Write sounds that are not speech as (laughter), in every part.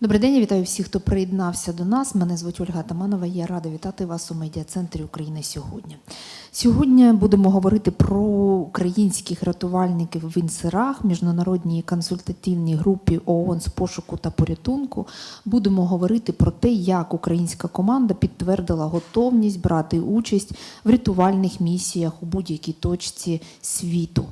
Добрий день, я вітаю всіх, хто приєднався до нас. Мене звуть Ольга Таманова. Я рада вітати вас у медіа-центрі України сьогодні. Сьогодні будемо говорити про українських рятувальників в інсерах, міжнародній консультативній групі ООН з пошуку та порятунку. Будемо говорити про те, як українська команда підтвердила готовність брати участь в рятувальних місіях у будь-якій точці світу.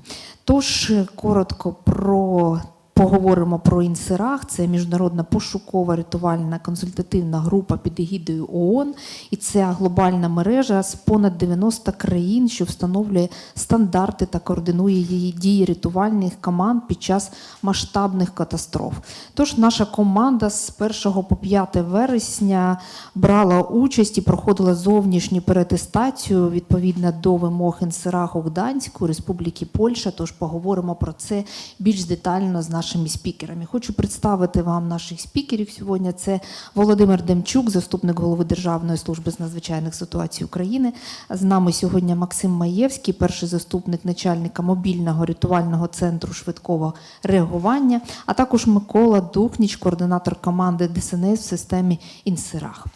Тож коротко про Поговоримо про інсерах. Це міжнародна пошукова рятувальна консультативна група під егідою ООН, і це глобальна мережа з понад 90 країн, що встановлює стандарти та координує її дії рятувальних команд під час масштабних катастроф. Тож наша команда з 1 по 5 вересня брала участь і проходила зовнішню перетестацію відповідно до вимог інсерах у Гданську, Республіки Польща. Тож поговоримо про це більш детально з нашими спікерами. Хочу представити вам наших спікерів сьогодні. Це Володимир Демчук, заступник голови Державної служби з надзвичайних ситуацій України. З нами сьогодні Максим Маєвський, перший заступник начальника мобільного рятувального центру швидкого реагування, а також Микола Духніч, координатор команди ДСНС в системі Інсерах.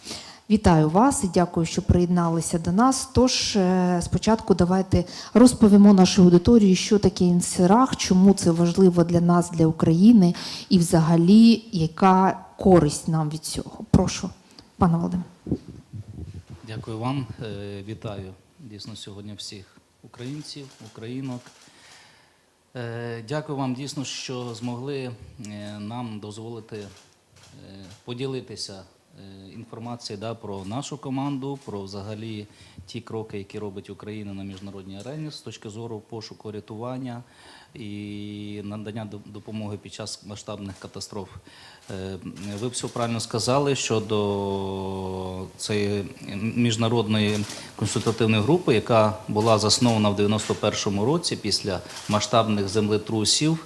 Вітаю вас і дякую, що приєдналися до нас. Тож е, спочатку давайте розповімо нашій аудиторії, що таке інсерах, чому це важливо для нас, для України, і взагалі яка користь нам від цього. Прошу, пане Володимире. Дякую вам. Е, Вітаю дійсно сьогодні всіх українців, українок. Е, Дякую вам дійсно, що змогли нам дозволити поділитися е, інформацією да, про нашу команду, про взагалі ті кроки, які робить Україна на міжнародній арені з точки зору пошуку рятування і надання допомоги під час масштабних катастроф. Е, Ви все правильно сказали щодо цієї міжнародної консультативної групи, яка була заснована в 91-му році після масштабних землетрусів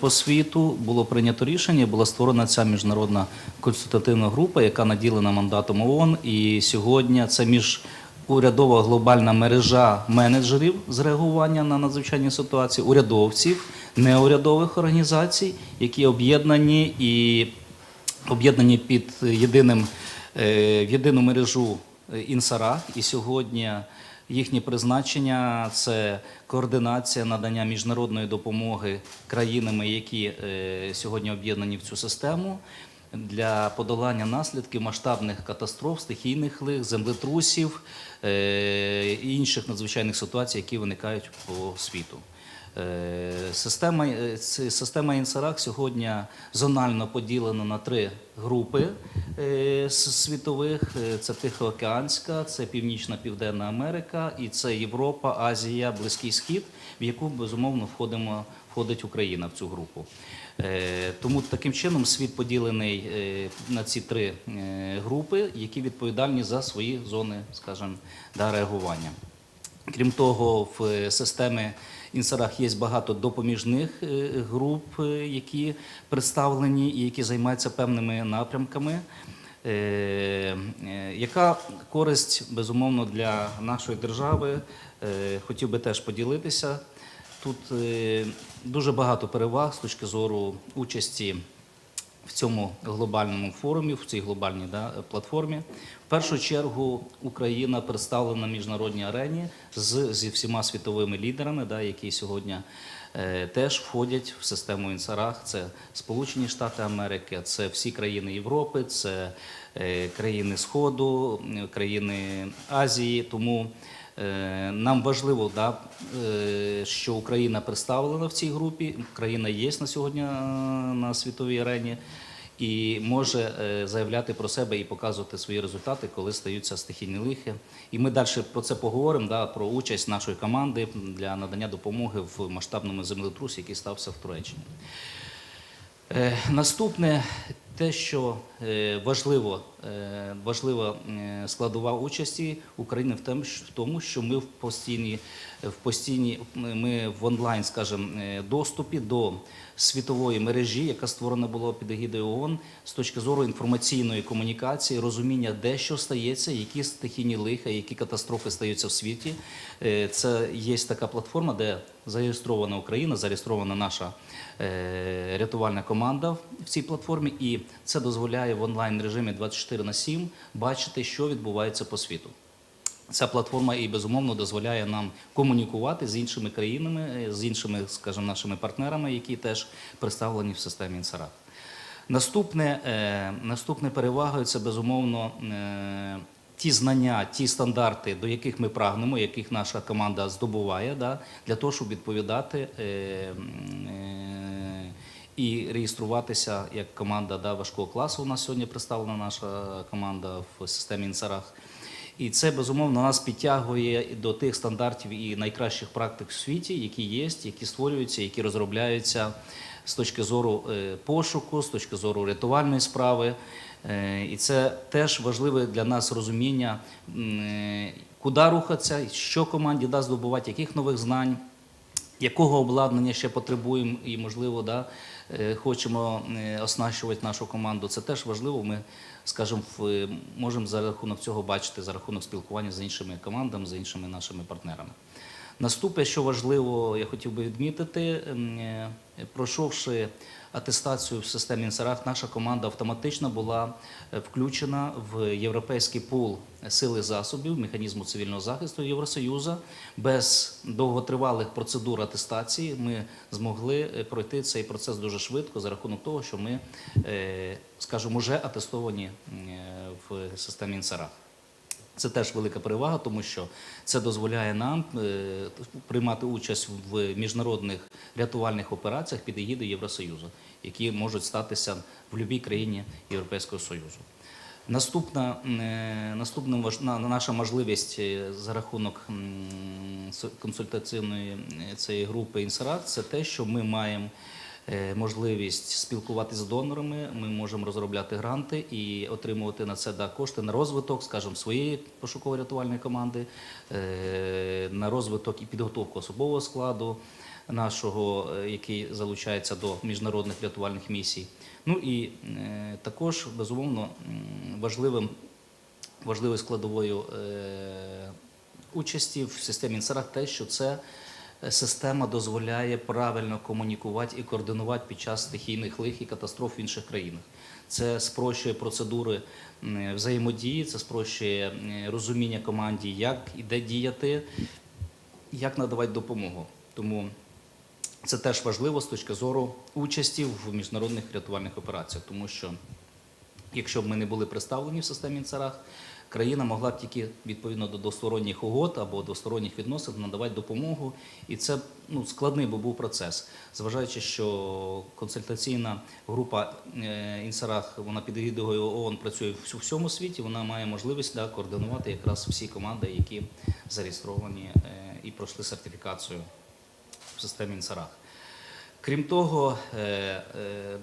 по світу. Було прийнято рішення, була створена ця міжнародна консультативна група, яка наділена мандатом ООН. І сьогодні це між урядова глобальна мережа менеджерів з реагування на надзвичайні ситуації, урядовців, неурядових організацій, які об'єднані і об'єднані під єдиним е, в єдину мережу е, інсарах. І сьогодні їхнє призначення це координація надання міжнародної допомоги країнами, які е, сьогодні об'єднані в цю систему. Для подолання наслідків масштабних катастроф, стихійних лих, землетрусів е, і інших надзвичайних ситуацій, які виникають по світу. Е, Система, е, система Інсарак сьогодні зонально поділена на три групи е, світових: це Тихоокеанська, це Північна Південна Америка і це Європа, Азія, Близький Схід, в яку безумовно входимо, входить Україна в цю групу. Тому таким чином світ поділений на ці три групи, які відповідальні за свої зони, скажімо, реагування. Крім того, в системі інсарах є багато допоміжних е, груп, е, які представлені і які займаються певними напрямками. Е, Яка користь безумовно для нашої держави? Хотів би теж поділитися. Тут дуже багато переваг з точки зору участі в цьому глобальному форумі, в цій глобальній да, платформі. В першу чергу Україна представлена на міжнародній арені з, зі всіма світовими лідерами, да, які сьогодні е, теж входять в систему інсарах. Це Сполучені Штати Америки, це всі країни Європи, це е, країни Сходу, країни Азії. Тому Е, Нам важливо, да, е, що Україна представлена в цій групі. Україна є на сьогодні е, на світовій арені і може е, заявляти про себе і показувати свої результати, коли стаються стихійні лихи. І ми далі про це поговоримо, да, про участь нашої команди для надання допомоги в масштабному землетрусі, який стався в Туреччині. Е, Наступне те, що е, важливо, е, важлива складова участі України в тому, що ми в постійній, в постійній ми в онлайн, скажімо, е, доступі до світової мережі, яка створена була під егідою ООН, з точки зору інформаційної комунікації, розуміння, де що стається, які стихійні лиха, які катастрофи стаються в світі. Е, Це є така платформа, де зареєстрована Україна, зареєстрована наша е, рятувальна команда в цій платформі, і це дозволяє в онлайн режимі 24 на 7 бачити, що відбувається по світу. Ця платформа і безумовно дозволяє нам комунікувати з іншими країнами, е, з іншими, скажімо, нашими партнерами, які теж представлені в системі Інсарат. Наступне, е, наступне перевагою це безумовно е, ті знання, ті стандарти, до яких ми прагнемо, яких наша команда здобуває, да, для того, щоб відповідати е, е, і реєструватися як команда да, важкого класу. У нас сьогодні представлена наша команда в системі Інсарах. І це безумовно нас підтягує до тих стандартів і найкращих практик в світі, які є, які створюються, які розробляються з точки зору е, пошуку, з точки зору рятувальної справи. Е, І це теж важливе для нас розуміння, е, куди рухатися, що команді дасть здобувати, яких нових знань якого обладнання ще потребуємо і, можливо, да, е, хочемо е, оснащувати нашу команду. Це теж важливо. Ми, скажімо, можемо за рахунок цього бачити, за рахунок спілкування з іншими командами, з іншими нашими партнерами. Наступне, що важливо, я хотів би відмітити, е, пройшовши атестацію в системі Інсарах, наша команда автоматично була е, включена в європейський пул сили засобів механізму цивільного захисту Євросоюзу. Без довготривалих процедур атестації ми змогли е, пройти цей процес дуже швидко за рахунок того, що ми, е, скажімо, вже атестовані в системі Інсарах. Це теж велика перевага, тому що це дозволяє нам е, приймати участь в міжнародних рятувальних операціях під егідою Євросоюзу, які можуть статися в будь-якій країні Європейського Союзу. Наступна, е, наступна наша можливість е, за рахунок консультаційної цієї групи «Інсерат» – це те, що ми маємо можливість спілкуватися з донорами, ми можемо розробляти гранти і отримувати на це кошти на розвиток, скажімо, своєї пошуково-рятувальної команди, е, на розвиток і підготовку особового складу нашого, е, який залучається до міжнародних рятувальних місій. Ну і е, також, безумовно, важливим, важливою складовою е, участі в системі Інсарах те, що це е, система дозволяє правильно комунікувати і координувати під час стихійних лих і катастроф в інших країнах. Це спрощує процедури взаємодії, це спрощує розуміння команді, як і де діяти, як надавати допомогу. Тому це теж важливо з точки зору участі в міжнародних рятувальних операціях, тому що якщо б ми не були представлені в системі Інцарах, країна могла б тільки відповідно до двосторонніх угод або двосторонніх відносин надавати допомогу, і це ну, складний би був процес, зважаючи, що консультаційна група е, Інсарах вона під егідою ООН працює в всьому світі. Вона має можливість да, координувати якраз всі команди, які зареєстровані е, і пройшли сертифікацію в системі Інсарах. Крім того, е,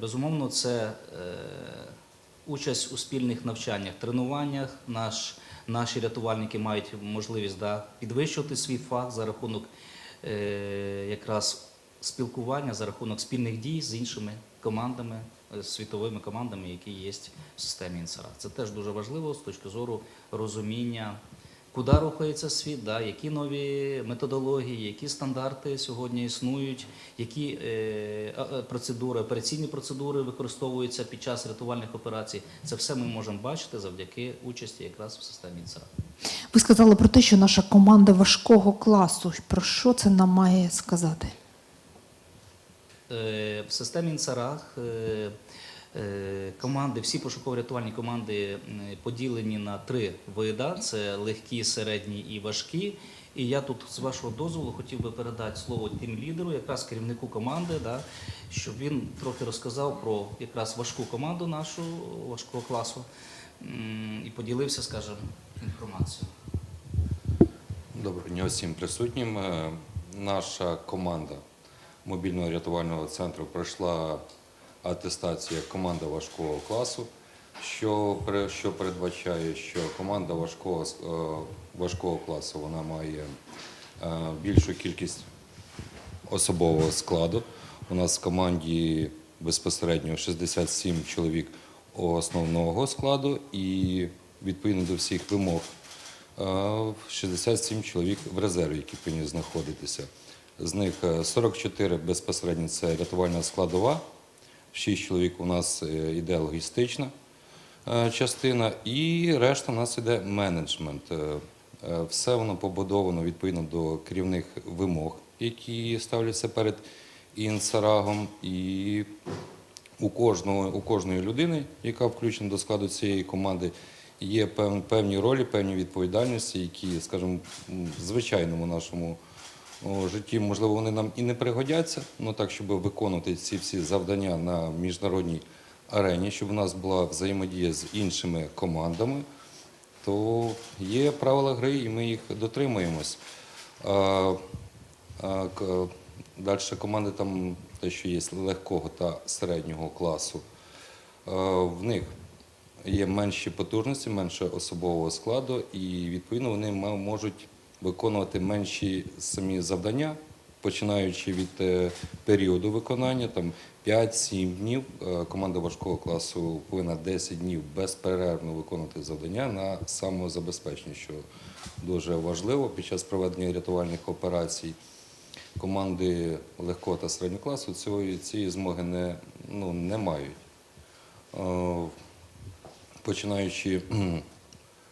безумовно, це участь у спільних навчаннях, тренуваннях. Наш, наші рятувальники мають можливість да, підвищувати свій фах за рахунок е, якраз спілкування, за рахунок спільних дій з іншими командами, е, світовими командами, які є в системі інсера. Це теж дуже важливо з точки зору розуміння куди рухається світ, да, які нові методології, які стандарти сьогодні існують, які е, процедури, операційні процедури використовуються під час рятувальних операцій. Це все ми можемо бачити завдяки участі якраз в системі ІНСРА. Ви сказали про те, що наша команда важкого класу. Про що це нам має сказати? Е, В системі Інсарах е, е, команди, всі пошуково-рятувальні команди поділені на три вида: це легкі, середні і важкі. І я тут, з вашого дозволу, хотів би передати слово тим лідеру, якраз керівнику команди, да, щоб він трохи розказав про якраз важку команду нашу важкого класу і поділився, скажімо, інформацією. Доброго дня всім присутнім. Е, Наша команда мобільного рятувального центру пройшла атестацію як команда важкого класу, що, що передбачає, що команда важкого, е, важкого класу вона має е, більшу кількість особового складу. У нас в команді безпосередньо 67 чоловік основного складу і відповідно до всіх вимог е, 67 чоловік в резерві, які повинні знаходитися. З них е, 44 безпосередньо це рятувальна складова, 6 чоловік у нас е, йде логістична е, частина, і решта у нас йде менеджмент. Е, е, Все воно побудовано відповідно до керівних вимог, які ставляться перед інсарагом. І у кожного, у кожної людини, яка включена до складу цієї команди, є пев- певні ролі, певні відповідальності, які, скажімо, в звичайному нашому о, житті, можливо, вони нам і не пригодяться, але так, щоб виконувати ці всі завдання на міжнародній арені, щоб у нас була взаємодія з іншими командами, то є правила гри, і ми їх дотримуємось. Далі команди там те, що є легкого та середнього класу. В них є менші потужності, менше особового складу, і відповідно вони можуть виконувати менші самі завдання, починаючи від е, періоду виконання, там 5-7 днів. Е, Команда важкого класу повинна 10 днів безперервно виконувати завдання на самозабезпечення, що дуже важливо під час проведення рятувальних операцій команди легкого та середнього класу цієї, цієї змоги не, ну, не мають. Е, Починаючи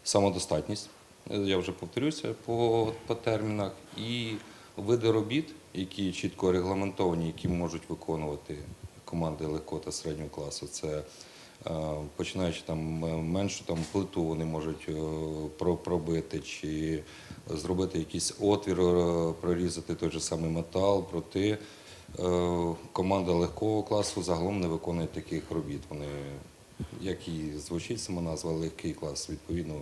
самодостатність, я вже повторюся по, по термінах, і види робіт, які чітко регламентовані, які можуть виконувати команди легкого та середнього класу. Це е, починаючи там е, меншу там, плиту вони можуть е, пробити чи зробити якийсь отвір, прорізати той же самий метал, проти команда легкого класу загалом не виконує таких робіт. Вони, як і звучить сама назва, легкий клас, відповідно,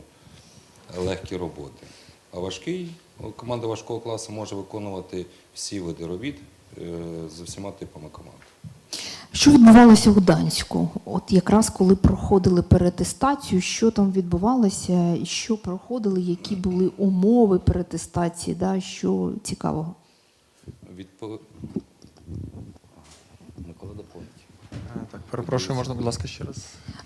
легкі роботи. А важкий, команда важкого класу може виконувати всі види робіт е, з усіма типами команд. Що відбувалося у Гданську? От якраз коли проходили перетестацію, що там відбувалося, і що проходили, які були умови перетестації, да, що цікавого? Відпо... Микола доповнить. Е, Так, перепрошую, можна, будь ласка, ще раз.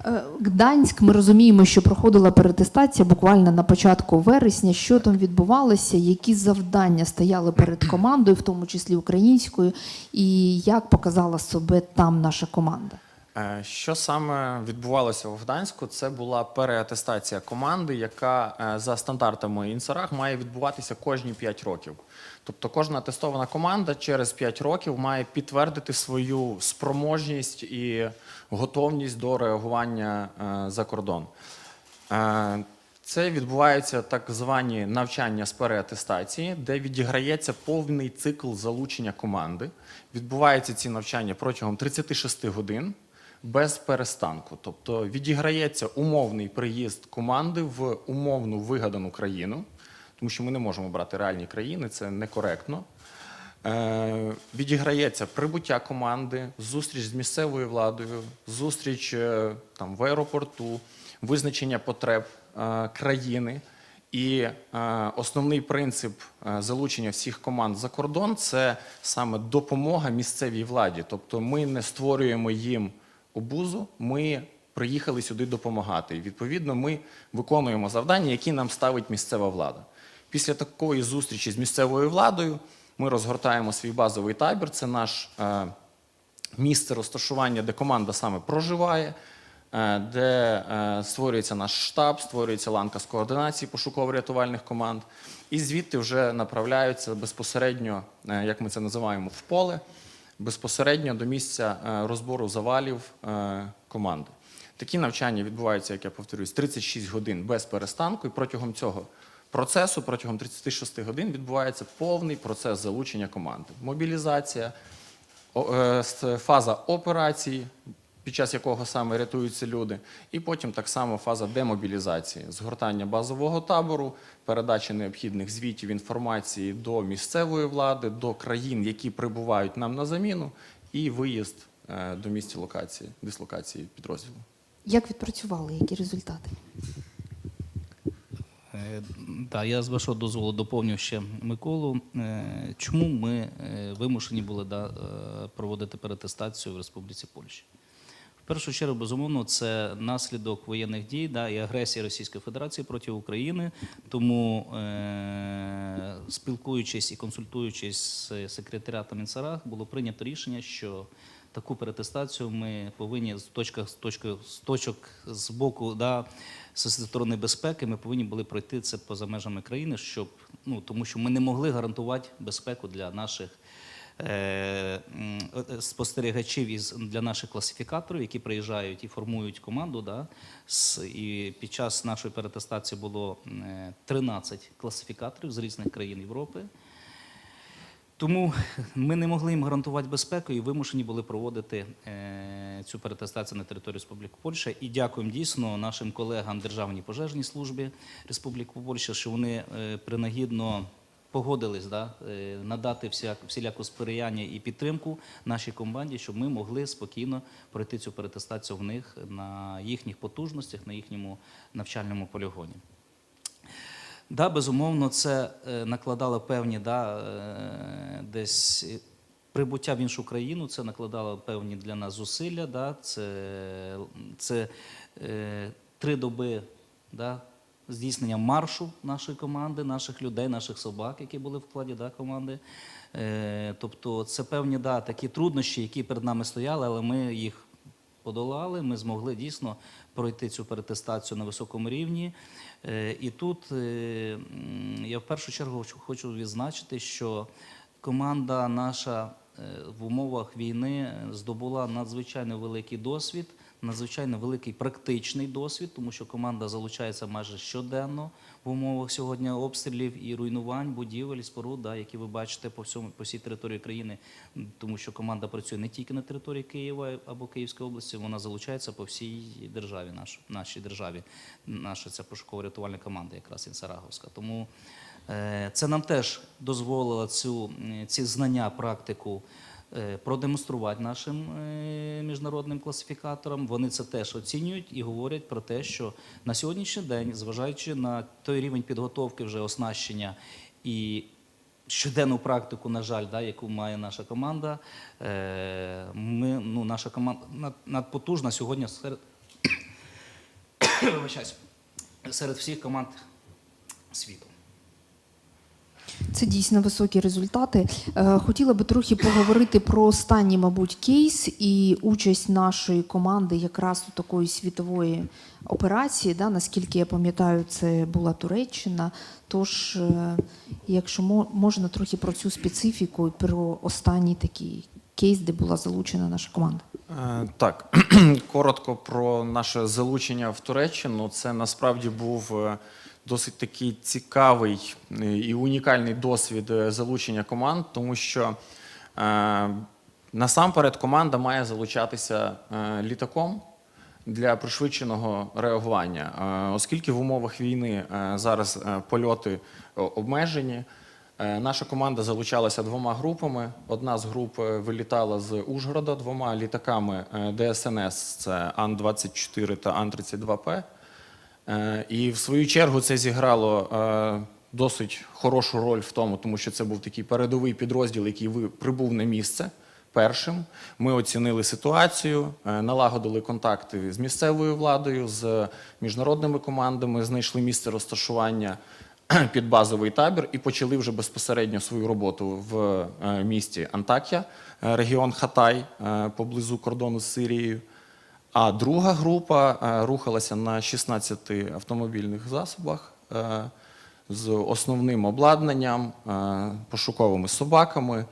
Е, Гданськ, ми розуміємо, що проходила перетестація буквально на початку вересня. Що там відбувалося, які завдання стояли перед командою, в тому числі українською, і як показала себе там наша команда? Е, Що саме відбувалося у Гданську? Це була переатестація команди, яка е, за стандартами Інсараг має відбуватися кожні 5 років. Тобто кожна тестована команда через 5 років має підтвердити свою спроможність і готовність до реагування е, за кордон. Це відбуваються так звані навчання з переатестації, де відіграється повний цикл залучення команди. Відбуваються ці навчання протягом 36 годин без перестанку. Тобто відіграється умовний приїзд команди в умовну вигадану країну, тому що ми не можемо брати реальні країни, це некоректно. Е, відіграється прибуття команди, зустріч з місцевою владою, зустріч е, там, в аеропорту, визначення потреб е, країни. І е, основний принцип е, залучення всіх команд за кордон це саме допомога місцевій владі. Тобто ми не створюємо їм обузу, ми приїхали сюди допомагати. Відповідно ми виконуємо завдання, які нам ставить місцева влада. Після такої зустрічі з місцевою владою ми розгортаємо свій базовий табір. Це наш е, місце розташування, де команда саме проживає, е, де е, створюється наш штаб, створюється ланка з координації пошуково-рятувальних команд. І звідти вже направляються безпосередньо, е, як ми це називаємо, в поле, безпосередньо до місця е, розбору завалів е, команди. Такі навчання відбуваються, як я повторюсь, 36 годин без перестанку, і протягом цього процесу, протягом 36 годин, відбувається повний процес залучення команди. Мобілізація, е, фаза операції, під час якого саме рятуються люди, і потім так само фаза демобілізації, згортання базового табору, передача необхідних звітів інформації до місцевої влади, до країн, які прибувають нам на заміну, і виїзд е, до місця локації, дислокації підрозділу. Як відпрацювали, які результати? Е, Да, я з вашого дозволу доповню ще Миколу. Е, Чому ми вимушені були проводити перетестацію в Республіці Польща? Першу чергу, безумовно, це наслідок воєнних дій да, і агресії Російської Федерації проти України. Тому, е- спілкуючись і консультуючись з секретаріатом Мінсарах, було прийнято рішення, що таку перетестацію ми повинні з точки, з точки, з точок з боку да, зі сторони безпеки, ми повинні були пройти це поза межами країни, щоб ну тому, що ми не могли гарантувати безпеку для наших. Е, е, Спостерігачів із для наших класифікаторів, які приїжджають і формують команду. І під час нашої перетестації було е, 13 класифікаторів з різних країн Європи. Тому ми не могли їм гарантувати безпеку і вимушені були проводити е, цю перетестацію на території Республіки Польща. І дякуємо дійсно нашим колегам Державній пожежній службі Республіки Польща, що вони е, принагідно погодились да, е, надати всяк, всіляку сприяння і підтримку нашій команді, щоб ми могли спокійно пройти цю перетестацію в них на їхніх потужностях, на їхньому навчальному полігоні. Да, безумовно, це е, накладало певні да, е, десь прибуття в іншу країну, це накладало певні для нас зусилля. Да, це це е, три доби да, здійснення маршу нашої команди, наших людей, наших собак, які були в складі да, команди. Е, тобто це певні да, такі труднощі, які перед нами стояли, але ми їх подолали. Ми змогли дійсно пройти цю перетестацію на високому рівні. Е, І тут е, я в першу чергу хочу- відзначити, що команда наша в умовах війни здобула надзвичайно великий досвід, надзвичайно великий практичний досвід, тому що команда залучається майже щоденно в умовах сьогодні обстрілів і руйнувань будівель, споруд, да, які ви бачите по всьому по всій території країни, тому що команда працює не тільки на території Києва або Київської області, вона залучається по всій державі, наш, нашій державі. Наша ця пошуково-рятувальна команда, якраз Інсараговська. Тому е, це нам теж дозволило цю, ці знання, практику продемонструвати нашим е, міжнародним класифікаторам. Вони це теж оцінюють і говорять про те, що на сьогоднішній день, зважаючи на той рівень підготовки вже оснащення і щоденну практику, на жаль, да, яку має наша команда, е, ми, ну, наша команда над- надпотужна сьогодні серед, (coughs) серед всіх команд світу. Це дійсно високі результати. Е, Хотіла би трохи поговорити про останній, мабуть, кейс і участь нашої команди якраз у такої світової операції. Да, наскільки я пам'ятаю, це була Туреччина. Тож, е, якщо можна трохи про цю специфіку і про останній такий кейс, де була залучена наша команда. Е, Так, (clears throat) коротко про наше залучення в Туреччину. Це насправді був досить такий цікавий е, і унікальний досвід е, залучення команд, тому що е, насамперед команда має залучатися літаком для пришвидшеного реагування, оскільки в умовах війни зараз польоти обмежені. Наша команда залучалася двома групами. Одна з груп вилітала з Ужгорода двома літаками ДСНС, це Ан-24 та Ан-32П. Е, І в свою чергу це зіграло е, досить хорошу роль в тому, тому що це був такий передовий підрозділ, який прибув на місце першим. Ми оцінили ситуацію, е, налагодили контакти з місцевою владою, з міжнародними командами, знайшли місце розташування під базовий табір і почали вже безпосередньо свою роботу в місті Антакія, регіон Хатай поблизу кордону з Сирією. А друга група е, рухалася на 16 автомобільних засобах е, з основним обладнанням, е, пошуковими собаками,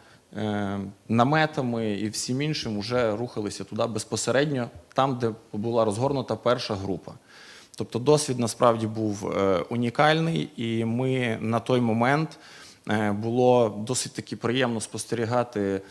наметами і всім іншим вже рухалися туди безпосередньо, там, де була розгорнута перша група. Тобто досвід насправді був унікальний, і ми на той момент було досить таки приємно спостерігати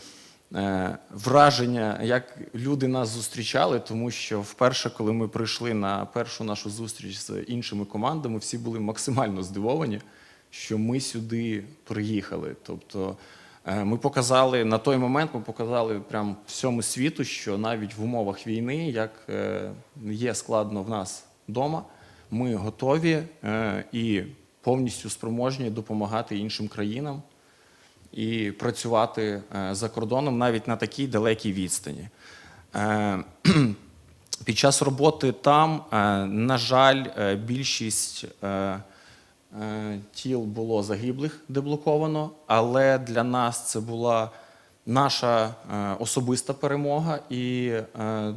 враження, як люди нас зустрічали, тому що вперше, коли ми прийшли на першу нашу зустріч з іншими командами, всі були максимально здивовані, що ми сюди приїхали. Тобто е, ми показали на той момент, ми показали прям всьому світу, що навіть в умовах війни, як е, є складно в нас вдома, ми готові е, і повністю спроможні допомагати іншим країнам і працювати е, за кордоном навіть на такій далекій відстані. Е, (clears throat) Під час роботи там, е, на жаль, більшість тіл було загиблих деблоковано, але для нас це була наша особиста перемога і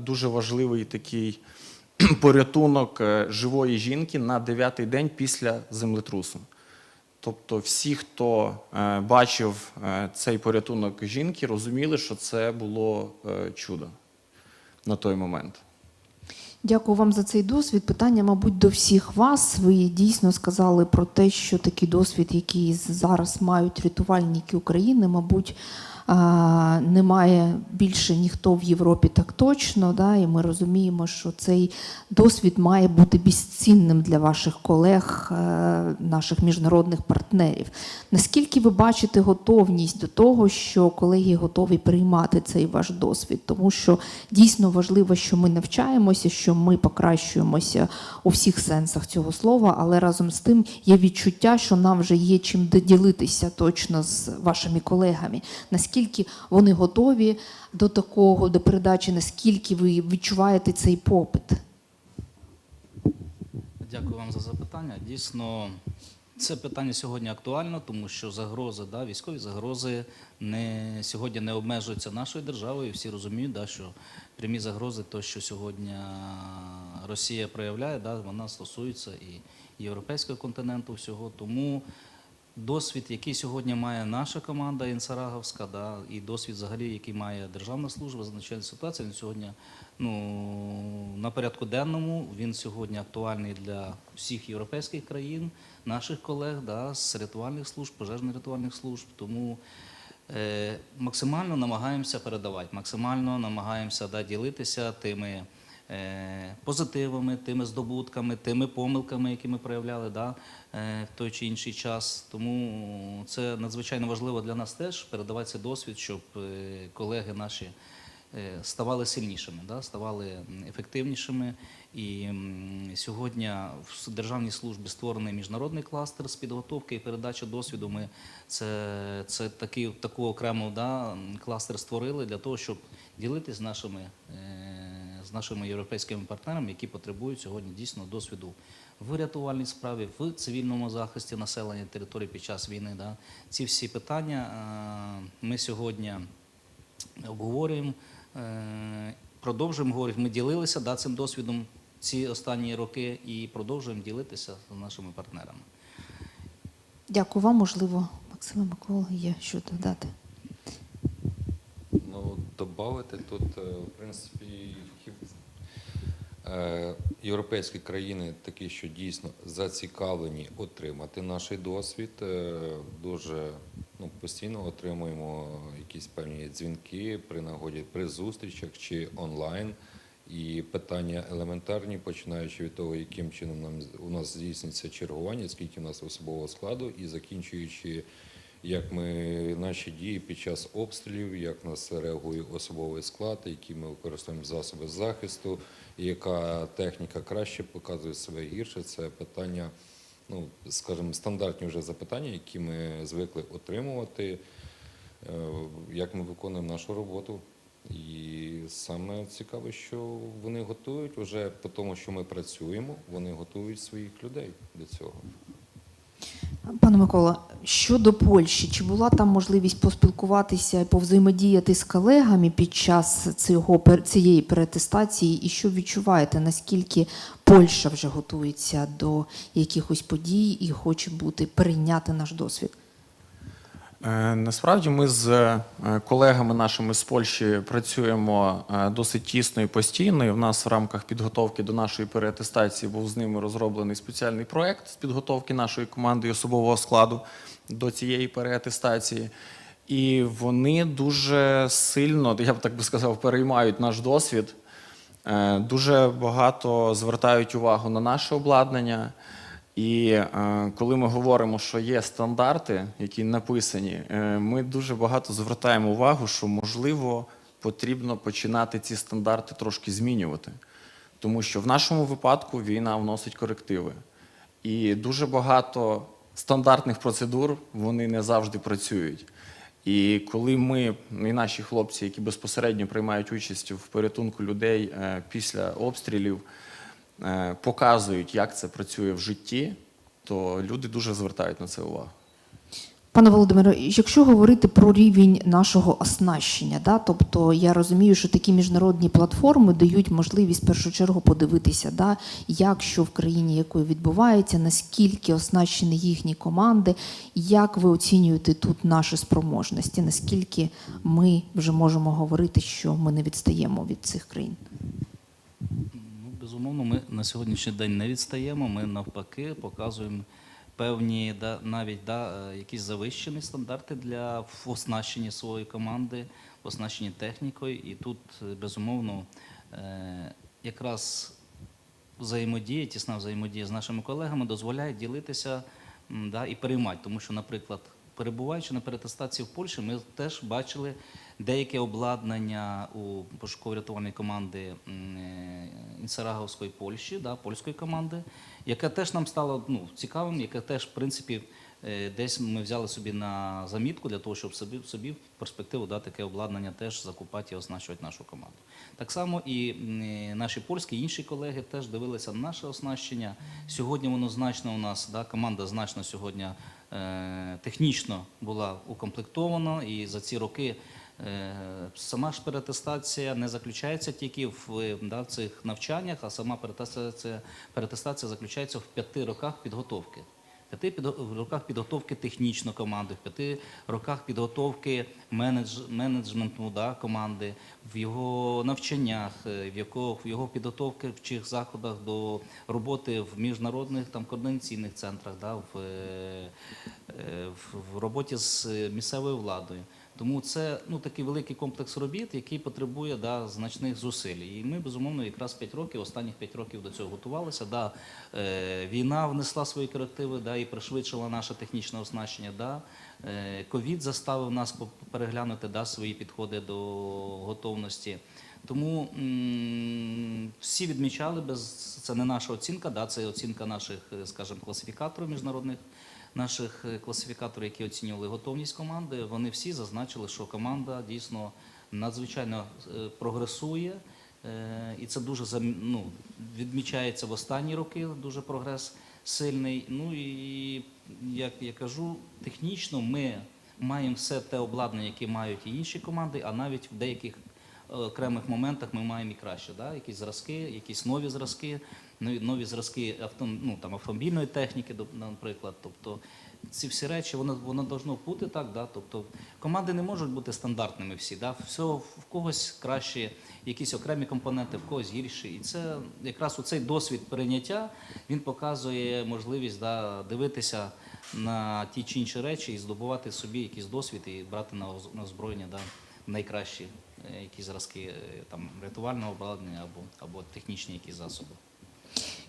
дуже важливий такий (clears throat) порятунок живої жінки на дев'ятий день після землетрусу. Тобто, всі, хто е, бачив е, цей порятунок жінки, розуміли, що це було е, чудо на той момент. Дякую вам за цей досвід. Питання, мабуть, до всіх вас. Ви дійсно сказали про те, що такий досвід, який зараз мають рятувальники України, мабуть, немає більше ніхто в Європі так точно. Да? І ми розуміємо, що цей досвід має бути безцінним для ваших колег, е, наших міжнародних партнерів. Наскільки ви бачите готовність до того, що колеги готові приймати цей ваш досвід? Тому що дійсно важливо, що ми навчаємося, що ми покращуємося у всіх сенсах цього слова, але разом з тим є відчуття, що нам вже є чим ділитися точно з вашими колегами. Наскільки вони готові до такого, до передачі, наскільки ви відчуваєте цей попит? Дякую вам за запитання. Дійсно, це питання сьогодні актуально, тому що загрози, да, військові загрози не, сьогодні не обмежуються нашою державою. Всі розуміють, да, що прямі загрози, то, що сьогодні Росія проявляє, да, вона стосується і європейського континенту всього. Тому досвід, який сьогодні має наша команда Інсараговська, да, і досвід взагалі, який має Державна служба з надзвичайної ситуації, він сьогодні ну, на порядку денному. Він сьогодні актуальний для всіх європейських країн, наших колег да, з рятувальних служб, пожежно-рятувальних служб. Тому е, максимально намагаємося передавати, максимально намагаємося да, ділитися тими позитивами, тими здобутками, тими помилками, які ми проявляли да, е, в той чи інший час. Тому це надзвичайно важливо для нас теж передавати цей досвід, щоб е, колеги наші е, ставали сильнішими, да, ставали ефективнішими. І сьогодні в державній службі створений міжнародний кластер з підготовки і передачі досвіду. Ми це, це такий, таку окрему да, кластер створили для того, щоб ділитися з нашими, е, нашими європейськими партнерами, які потребують сьогодні дійсно досвіду в рятувальній справі, в цивільному захисті населення території під час війни. Да. Ці всі питання е, ми сьогодні обговорюємо, е, продовжуємо говорити. Ми ділилися да, цим досвідом ці останні роки і продовжуємо ділитися з нашими партнерами. Дякую вам. Можливо, Максима Микола є що додати. Добавити тут, е, в принципі, е, європейські країни такі, що дійсно зацікавлені отримати наш досвід. Е, Дуже ну, постійно отримуємо якісь певні дзвінки при нагоді при зустрічах чи онлайн. І питання елементарні, починаючи від того, яким чином нам у нас здійснюється чергування, скільки в нас особового складу, і закінчуючи як ми наші дії під час обстрілів, як нас реагує особовий склад, які ми використовуємо засоби захисту, яка техніка краще показує себе гірше. Це питання, ну скажімо, стандартні вже запитання, які ми звикли отримувати, е, як ми виконуємо нашу роботу. І саме цікаве, що вони готують вже по тому, що ми працюємо, вони готують своїх людей до цього. Пане Микола, щодо Польщі, чи була там можливість поспілкуватися і повзаємодіяти з колегами під час цього цієї перетестації? І що відчуваєте? Наскільки Польща вже готується до якихось подій і хоче бути прийняти наш досвід? Е, Насправді ми з е, колегами нашими з Польщі працюємо е, досить тісно і постійно. І в нас в рамках підготовки до нашої переатестації був з ними розроблений спеціальний проект з підготовки нашої команди і особового складу до цієї переатестації. І вони дуже сильно, я б так би сказав, переймають наш досвід. Дуже багато звертають увагу на наше обладнання. І е, коли ми говоримо, що є стандарти, які написані, е, ми дуже багато звертаємо увагу, що можливо потрібно починати ці стандарти трошки змінювати. Тому що в нашому випадку війна вносить корективи. І дуже багато стандартних процедур вони не завжди працюють. І коли ми і наші хлопці, які безпосередньо приймають участь в порятунку людей е, після обстрілів, показують, як це працює в житті, то люди дуже звертають на це увагу. Пане Володимире, якщо говорити про рівень нашого оснащення, да, тобто я розумію, що такі міжнародні платформи дають можливість в першу чергу подивитися, да, як що в країні якої відбувається, наскільки оснащені їхні команди, як ви оцінюєте тут наші спроможності, наскільки ми вже можемо говорити, що ми не відстаємо від цих країн. Безумовно, ми на сьогоднішній день не відстаємо. Ми навпаки показуємо певні да, навіть да, е, якісь завищені стандарти для в оснащенні своєї команди, в оснащенні технікою. І тут, е, безумовно, е, якраз взаємодія, тісна взаємодія з нашими колегами дозволяє ділитися да, і переймати. Тому що, наприклад, перебуваючи на перетестації в Польщі, ми теж бачили деяке обладнання у пошуково-рятувальної команди е, Інсараговської Польщі, да, польської команди, яке теж нам стало ну, цікавим, яке теж, в принципі, десь ми взяли собі на замітку для того, щоб собі, собі в перспективу да, таке обладнання теж закупати і оснащувати нашу команду. Так само і е, наші польські інші колеги теж дивилися на наше оснащення. Сьогодні воно значно у нас, да, команда значно сьогодні е, технічно була укомплектована, і за ці роки е, сама ж перетестація не заключається тільки в, да, в цих навчаннях, а сама перетестація, перетестація заключається в п'яти роках підготовки. П'яти в роках підготовки технічно команди, в п'яти роках підготовки менедж, менеджменту да, команди, в його навчаннях, е, в його, в його підготовки в чих заходах до роботи в міжнародних там, координаційних центрах, да, в, е, е, в, роботі з місцевою владою. Тому це ну, такий великий комплекс робіт, який потребує да, значних зусиль. І ми, безумовно, якраз 5 років, останніх 5 років до цього готувалися. Да, е, війна внесла свої корективи да, і пришвидшила наше технічне оснащення. Да, е, ковід заставив нас переглянути да, свої підходи до готовності. Тому всі відмічали, без це не наша оцінка, да, це оцінка наших, е, скажімо, класифікаторів міжнародних наших е, класифікаторів, які оцінювали готовність команди, вони всі зазначили, що команда дійсно надзвичайно е, прогресує. Е, І це дуже ну, відмічається в останні роки, дуже прогрес сильний. Ну і як я кажу, технічно ми маємо все те обладнання, яке мають і інші команди, а навіть в деяких окремих моментах ми маємо і краще. Да? Якісь зразки, якісь нові зразки, нові, зразки авто, ну, там, автомобільної техніки, наприклад. Тобто ці всі речі, воно, воно должно бути так. Да? Тобто команди не можуть бути стандартними всі. Да? Все, в когось краще, якісь окремі компоненти, в когось гірші. І це якраз цей досвід прийняття він показує можливість да, дивитися на ті чи інші речі і здобувати собі якийсь досвід і брати на на озброєння да, найкращі е, якісь зразки е, там, рятувального обладнання або, або технічні якісь засоби.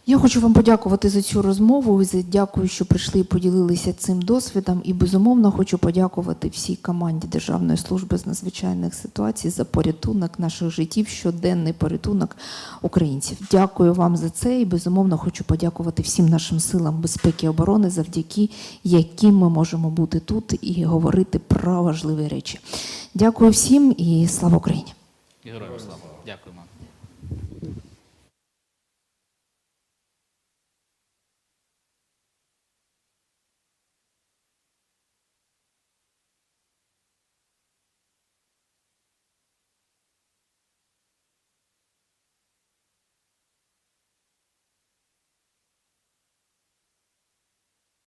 Я хочу вам подякувати за цю розмову. і за- Дякую, що прийшли і поділилися цим досвідом. І безумовно хочу подякувати всій команді Державної служби з надзвичайних ситуацій за порятунок наших життів, щоденний порятунок українців. Дякую вам за це. І безумовно хочу подякувати всім нашим силам безпеки і оборони, завдяки яким ми можемо бути тут і говорити про важливі речі. Дякую всім і слава Україні! Героям слава. Дякую вам.